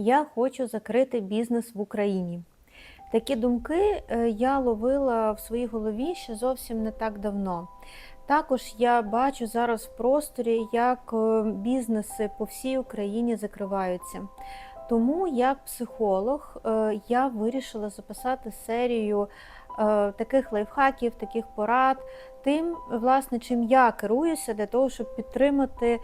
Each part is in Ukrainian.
Я хочу закрити бізнес в Україні. Такі думки е, я ловила в своїй голові ще зовсім не так давно. Також я бачу зараз в просторі, як е, бізнеси по всій Україні закриваються. Тому, як психолог, е, я вирішила записати серію таких лайфхаків, таких порад, тим, власне, чим я керуюся для того, щоб підтримати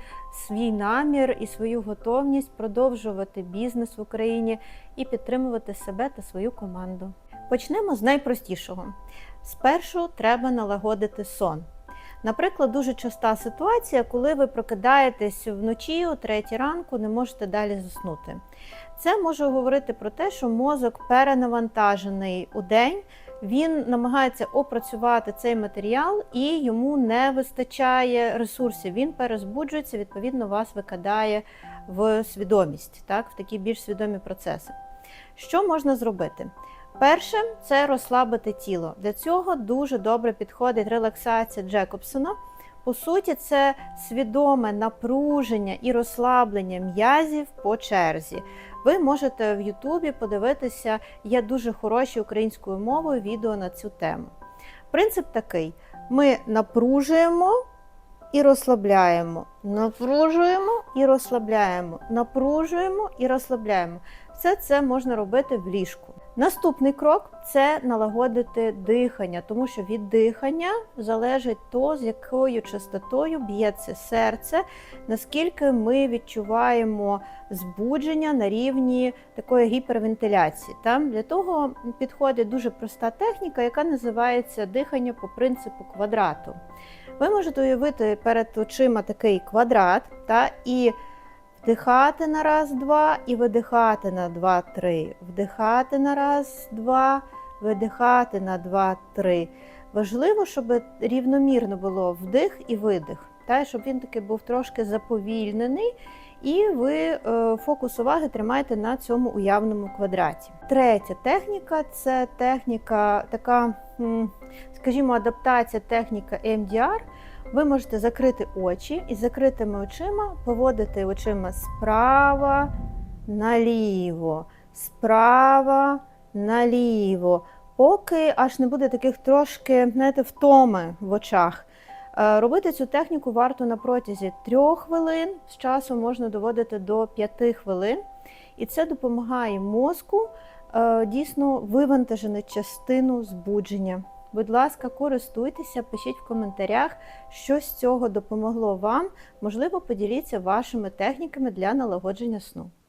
свій намір і свою готовність продовжувати бізнес в Україні і підтримувати себе та свою команду. Почнемо з найпростішого. Спершу треба налагодити сон. Наприклад, дуже часта ситуація, коли ви прокидаєтесь вночі о 3 ранку, не можете далі заснути. Це може говорити про те, що мозок перенавантажений у день, він намагається опрацювати цей матеріал і йому не вистачає ресурсів. Він перезбуджується, відповідно, вас викидає в свідомість, так, в такі більш свідомі процеси. Що можна зробити? Перше це розслабити тіло. Для цього дуже добре підходить релаксація Джекобсона. По суті, це свідоме напруження і розслаблення м'язів по черзі. Ви можете в Ютубі подивитися, є дуже хороші українською мовою відео на цю тему. Принцип такий: ми напружуємо і розслабляємо, напружуємо і розслабляємо, напружуємо і розслабляємо. Все це можна робити в ліжку. Наступний крок це налагодити дихання, тому що від дихання залежить то, з якою частотою б'ється серце, наскільки ми відчуваємо збудження на рівні такої гіпервентиляції. Там для того підходить дуже проста техніка, яка називається дихання по принципу квадрату. Ви можете уявити перед очима такий квадрат та і Вдихати на раз, два і видихати на два, три. Вдихати на раз, два, видихати на два, три. Важливо, щоб рівномірно було вдих і видих, та, щоб він таки був трошки заповільнений, і ви е, фокус уваги тримаєте на цьому уявному квадраті. Третя техніка це техніка, така, скажімо, адаптація техніка MDR. Ви можете закрити очі і закритими очима поводити очима справа наліво, справа наліво, поки аж не буде таких трошки знаєте, втоми в очах. Е, Робити цю техніку варто на протязі трьох хвилин, з часом можна доводити до п'яти хвилин, і це допомагає мозку е, дійсно вивантажити частину збудження. Будь ласка, користуйтеся, пишіть в коментарях, що з цього допомогло вам. Можливо, поділіться вашими техніками для налагодження сну.